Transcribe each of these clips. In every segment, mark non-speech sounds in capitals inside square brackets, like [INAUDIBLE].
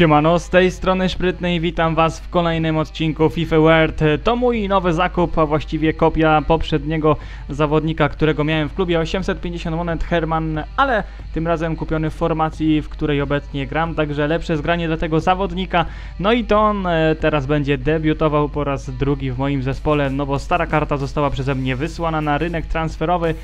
Siemano, z tej strony Szprytnej witam was w kolejnym odcinku FIFA World. To mój nowy zakup, a właściwie kopia poprzedniego zawodnika, którego miałem w klubie 850 monet Herman, ale tym razem kupiony w formacji, w której obecnie gram, także lepsze zgranie dla tego zawodnika. No i to on e, teraz będzie debiutował po raz drugi w moim zespole, no bo stara karta została przeze mnie wysłana na rynek transferowy.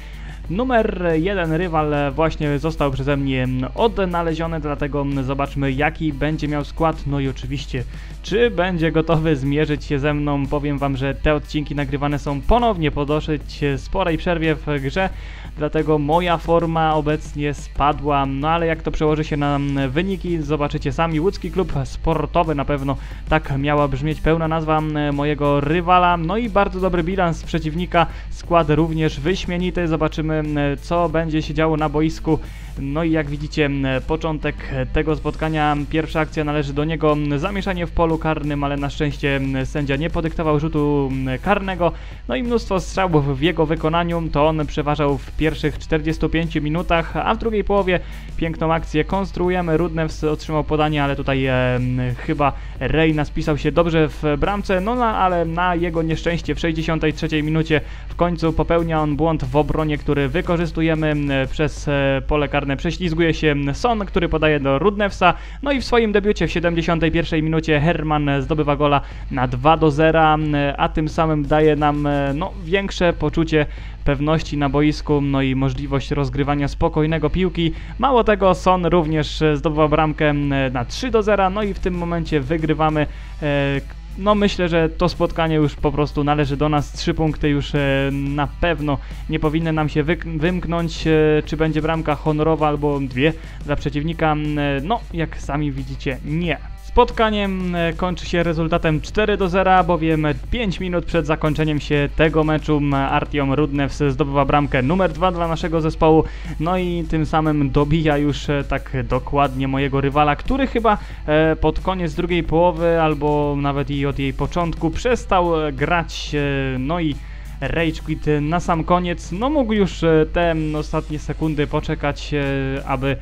Numer jeden rywal właśnie został przeze mnie odnaleziony, dlatego zobaczmy jaki będzie miał skład, no i oczywiście czy będzie gotowy zmierzyć się ze mną. Powiem wam, że te odcinki nagrywane są ponownie po dosyć sporej przerwie w grze, dlatego moja forma obecnie spadła, no ale jak to przełoży się na wyniki, zobaczycie sami. Łódzki Klub Sportowy na pewno tak miała brzmieć pełna nazwa mojego rywala, no i bardzo dobry bilans przeciwnika, skład również wyśmienity, zobaczymy co będzie się działo na boisku. No i jak widzicie, początek tego spotkania, pierwsza akcja należy do niego, zamieszanie w polu karnym, ale na szczęście sędzia nie podyktował rzutu karnego. No i mnóstwo strzałów w jego wykonaniu, to on przeważał w pierwszych 45 minutach, a w drugiej połowie piękną akcję konstruujemy. Rudnews otrzymał podanie, ale tutaj e, chyba Reyna spisał się dobrze w bramce, no ale na jego nieszczęście w 63 minucie w końcu popełnia on błąd w obronie, który wykorzystujemy przez e, pole karne Prześlizguje się Son, który podaje do Rudnewsa. No i w swoim debiucie w 71 minucie Herman zdobywa gola na 2 do 0, a tym samym daje nam no, większe poczucie pewności na boisku, no i możliwość rozgrywania spokojnego piłki. Mało tego, Son również zdobywa bramkę na 3 do 0, no i w tym momencie wygrywamy e, no myślę, że to spotkanie już po prostu należy do nas. Trzy punkty już e, na pewno nie powinny nam się wymknąć. E, czy będzie bramka honorowa albo dwie dla przeciwnika? E, no, jak sami widzicie, nie. Spotkaniem e, kończy się rezultatem 4 do 0, bowiem 5 minut przed zakończeniem się tego meczu Artiom Rudnews zdobywa bramkę numer 2 dla naszego zespołu, no i tym samym dobija już e, tak dokładnie mojego rywala, który chyba e, pod koniec drugiej połowy albo nawet i od jej początku przestał grać, no i Rage Quit na sam koniec. No mógł już e, te ostatnie sekundy poczekać, e, aby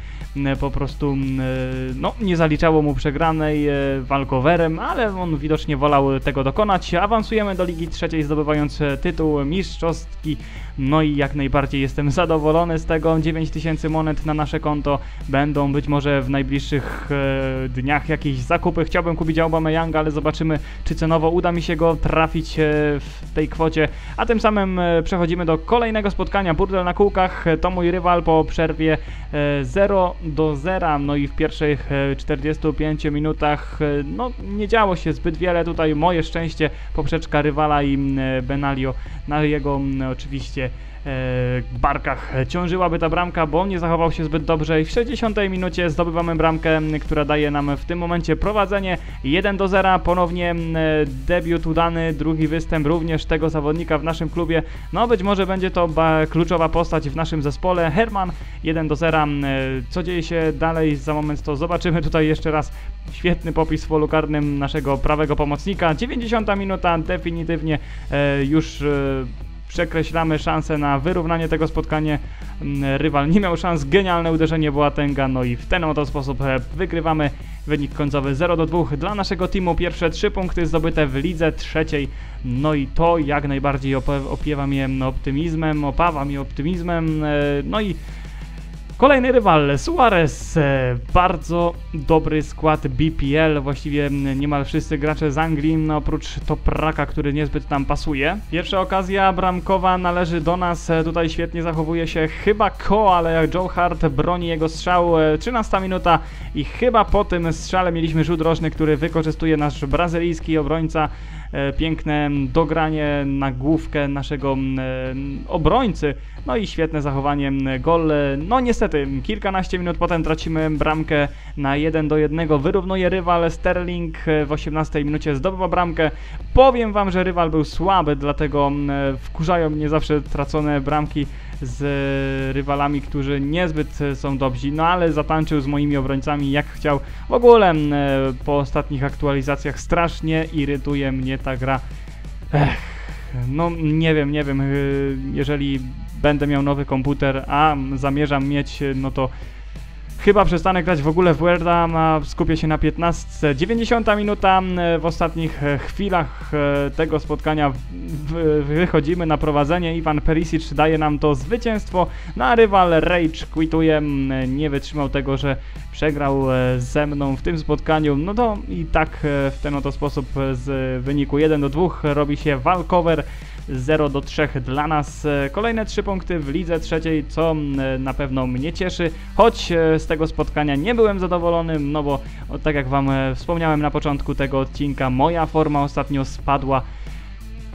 po prostu no, nie zaliczało mu przegranej e, walkowerem, ale on widocznie wolał tego dokonać. Awansujemy do Ligi Trzeciej, zdobywając tytuł mistrzostki. No i jak najbardziej jestem [LAUGHS] zadowolony z tego. 9000 monet na nasze konto będą być może w najbliższych dniach jakieś zakupy. Chciałbym kupić Aubameyanga, ale zobaczymy, czy cenowo uda mi się go trafić w tej kwocie. A a tym samym e, przechodzimy do kolejnego spotkania. Burdel na kółkach to mój rywal po przerwie 0 e, do 0. No i w pierwszych 45 e, minutach no, nie działo się zbyt wiele. Tutaj moje szczęście, poprzeczka rywala i Benalio na jego oczywiście barkach ciążyłaby ta bramka, bo nie zachował się zbyt dobrze i w 60 minucie zdobywamy bramkę, która daje nam w tym momencie prowadzenie 1 do 0, ponownie debiut udany, drugi występ również tego zawodnika w naszym klubie, no być może będzie to kluczowa postać w naszym zespole, Herman 1 do 0, co dzieje się dalej za moment to zobaczymy. Tutaj jeszcze raz świetny popis w polu karnym naszego prawego pomocnika, 90 minuta definitywnie e, już e, przekreślamy szansę na wyrównanie tego spotkania. Mm, rywal nie miał szans, genialne uderzenie Boatenga, no i w ten oto sposób e, wygrywamy wynik końcowy 0 do 2 dla naszego teamu. Pierwsze trzy punkty zdobyte w lidze trzeciej, no i to jak najbardziej opiewa mnie optymizmem, opawa mnie optymizmem, e, no i Kolejny rywal, Suarez, e, bardzo dobry skład BPL, właściwie niemal wszyscy gracze z Anglii, no oprócz Topraka, który niezbyt tam pasuje. Pierwsza okazja bramkowa należy do nas, e, tutaj świetnie zachowuje się chyba Ko, ale Joe Hart broni jego strzał, 13 e, minuta i chyba po tym strzale mieliśmy rzut rożny, który wykorzystuje nasz brazylijski obrońca. Piękne dogranie na główkę naszego obrońcy, no i świetne zachowanie, gol, no niestety niestety kilkanaście minut potem tracimy bramkę na 1 do 1. Wyrównuje rywal Sterling w 18 minucie zdobywa bramkę. Powiem wam, że rywal był słaby, dlatego mm, wkurzają mnie zawsze tracone bramki z rywalami, którzy niezbyt są dobrzy, no ale zatańczył z moimi obrońcami jak chciał. W ogóle po ostatnich aktualizacjach strasznie irytuje mnie ta gra. Ech, no nie wiem, nie wiem, jeżeli będę miał nowy komputer, a zamierzam mieć, no to Chyba przestanę grać w ogóle w Worda, a skupię się na 15. 90 minuta. W ostatnich e, chwilach e, tego spotkania wychodzimy na prowadzenie. Iwan Perisic daje nam to zwycięstwo, no a rywal Rage quituje. Nie wytrzymał tego, że przegrał e, ze mną w tym spotkaniu. No to i tak w ten oto sposób z wyniku 1 do 2 robi się walkover. 0 do 3 dla nas. E, Kolejne 3 punkty w lidze trzeciej, co m, na pewno mnie cieszy, choć e, z tego spotkania nie byłem zadowolony, no bo tak jak Wam e, wspomniałem na początku tego odcinka, moja forma ostatnio spadła.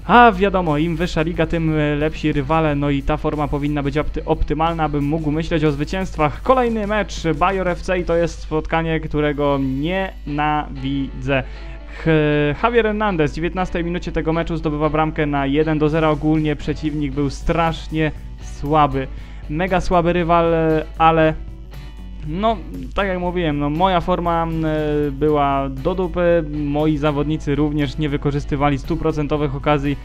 A wiadomo, im wyższa liga, tym e, lepsi rywale, no i ta forma powinna być opty optymalna, abym mógł myśleć o zwycięstwach. Kolejny mecz Bayer FC i to jest spotkanie, którego nienawidzę. Ch- Javier Hernandez w 19 minucie tego meczu zdobywa bramkę na 1 do 0. Ogólnie przeciwnik był strasznie słaby. Mega słaby rywal, e, ale no, tak jak mówiłem, no, moja forma e, była do dupy, moi zawodnicy również nie wykorzystywali stuprocentowych okazji.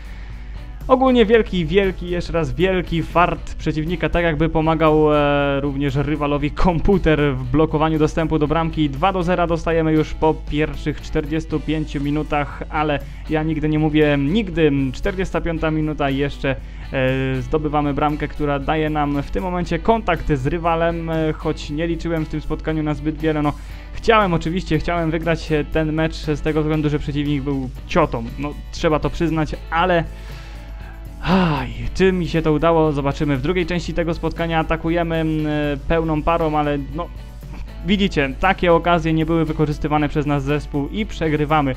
Ogólnie wielki, wielki, jeszcze raz wielki fart przeciwnika, tak jakby pomagał e, również rywalowi komputer w blokowaniu dostępu do bramki. 2 do 0 dostajemy już po pierwszych 45 minutach, ale ja nigdy nie mówię nigdy. 45 minuta jeszcze e, zdobywamy bramkę, która daje nam w tym momencie kontakt z rywalem, e, choć nie liczyłem w tym spotkaniu na zbyt wiele. No, chciałem oczywiście, chciałem wygrać e, ten mecz z tego względu, że przeciwnik był ciotą. No, trzeba to przyznać, ale Aj, czy mi się to udało? Zobaczymy. W drugiej części tego spotkania atakujemy mm, e, pełną parą, ale no. Widzicie, takie okazje nie były wykorzystywane przez nas zespół i przegrywamy.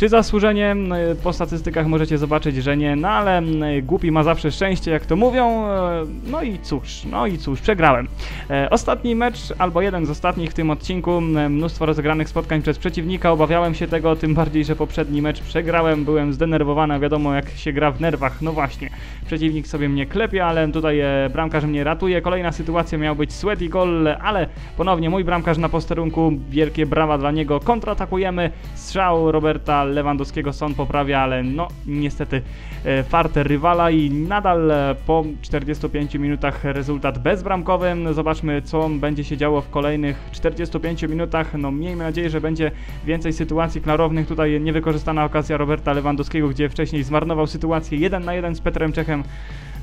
Czy zasłużenie? Mm, e, Po statystykach możecie zobaczyć, że nie, no ale mm, głupi ma zawsze szczęście, jak to mówią. e, No i cóż, no i cóż, przegrałem. E, Ostatni mecz, albo jeden z ostatnich w tym odcinku, m, mnóstwo rozegranych spotkań przez przeciwnika, obawiałem się tego, tym bardziej, że poprzedni mecz przegrałem, byłem zdenerwowany, wiadomo jak się gra w nerwach, no właśnie, przeciwnik sobie mnie klepie, ale tutaj e, bramkarz mnie ratuje, kolejna sytuacja miał być sweaty goal, ale ponownie mój bramkarz na posterunku, wielkie brawa dla niego, kontratakujemy, strzał Roberta Lewandowskiego Son poprawia, ale no niestety e, farter rywala i nadal e, po 45 minutach rezultat bezbramkowy. Zobaczmy co będzie się działo w kolejnych 45 minutach. No miejmy nadzieję, że będzie więcej sytuacji klarownych. Tutaj niewykorzystana okazja Roberta Lewandowskiego, gdzie wcześniej zmarnował sytuację 1 na 1 z Petrem Czechem.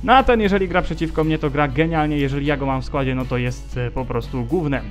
No a ten, jeżeli gra przeciwko mnie, to gra genialnie. Jeżeli ja go mam w składzie, no to jest e, po prostu głównym.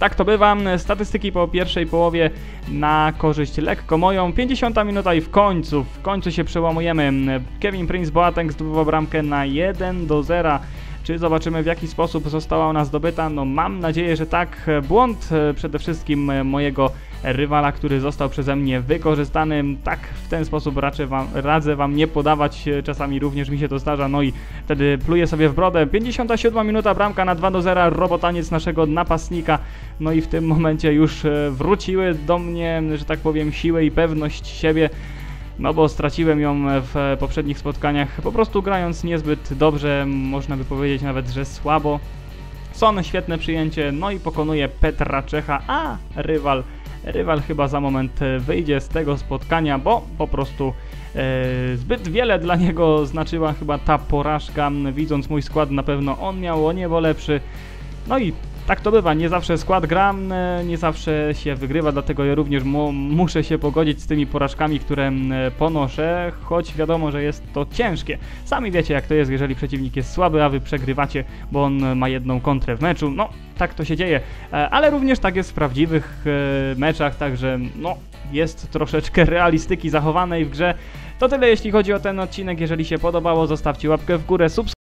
Tak to bywa. Statystyki po pierwszej połowie na korzyść lekko moją. 50 minuta i w końcu, w końcu się przełamujemy. Kevin Prince Boateng zdobywa bramkę na 1 do 0. Czy zobaczymy w jaki sposób została ona zdobyta? No mam nadzieję, że tak. Błąd e, przede wszystkim e, mojego rywala, który został przeze mnie wykorzystany. Tak w ten sposób raczej wam, radzę wam nie podawać, e, czasami również mi się to zdarza, no i wtedy pluję sobie w brodę. 57 minuta, bramka na 2 do 0, robotaniec naszego napastnika, no i w tym momencie już wróciły do mnie, że tak powiem, siły i pewność siebie. No bo straciłem ją w poprzednich spotkaniach, po prostu grając niezbyt dobrze, można by powiedzieć nawet, że słabo. Son, świetne przyjęcie, no i pokonuje Petra Czecha, a rywal, rywal chyba za moment wyjdzie z tego spotkania, bo po prostu e, zbyt wiele dla niego znaczyła chyba ta porażka. Widząc mój skład, na pewno on miał o niebo lepszy. No i tak to bywa, nie zawsze skład gra, e, nie zawsze się wygrywa, dlatego ja również mu, muszę się pogodzić z tymi porażkami, które m, ponoszę, choć wiadomo, że jest to ciężkie. Sami wiecie jak to jest, jeżeli przeciwnik jest słaby, a wy przegrywacie, bo on ma jedną kontrę w meczu. No, tak to się dzieje, E, ale również tak jest w prawdziwych e, meczach, także no, jest troszeczkę realistyki zachowanej w grze. To tyle jeśli chodzi o ten odcinek, jeżeli się podobało, zostawcie łapkę w górę, subskrypcję